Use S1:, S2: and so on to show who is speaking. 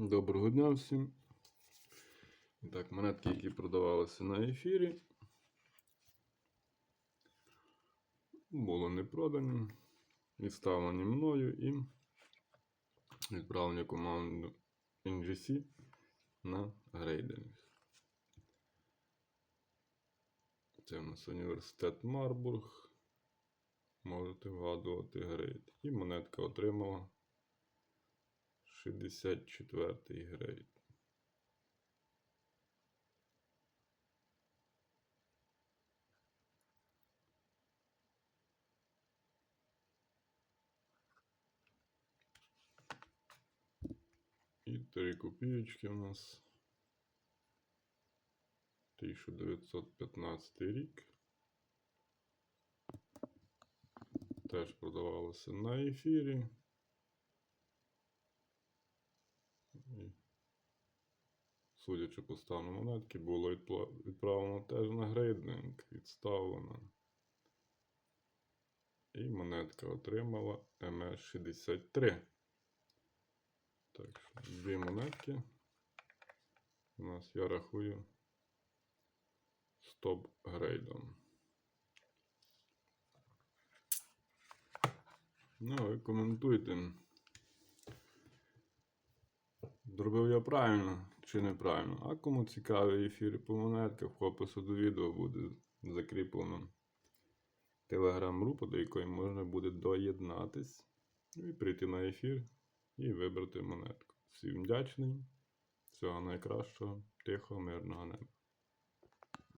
S1: Доброго дня всім. І Так, монетки, які продавалися на ефірі, були не продані, відставлені мною і відправлені команду NGC на грейдинг. Це у нас університет Марбург. Можете вгадувати грейд. І монетка отримала 64 грейд. І 3 копійочки у нас. 1915 рік. Теж продавалося на ефірі. І, судячи по стану монетки, було відправлено теж на грейдинг, відставлено. І монетка отримала МС63. Так, дві монетки. У нас я рахую стоп грейдом. Ну, ви коментуйте. Зробив я правильно чи неправильно. А кому цікаві ефіри по монетках, в опису до відео буде закріплено телеграм-група, до якої можна буде доєднатись і прийти на ефір і вибрати монетку. Всім вдячний. Всього найкращого, тихого, мирного неба.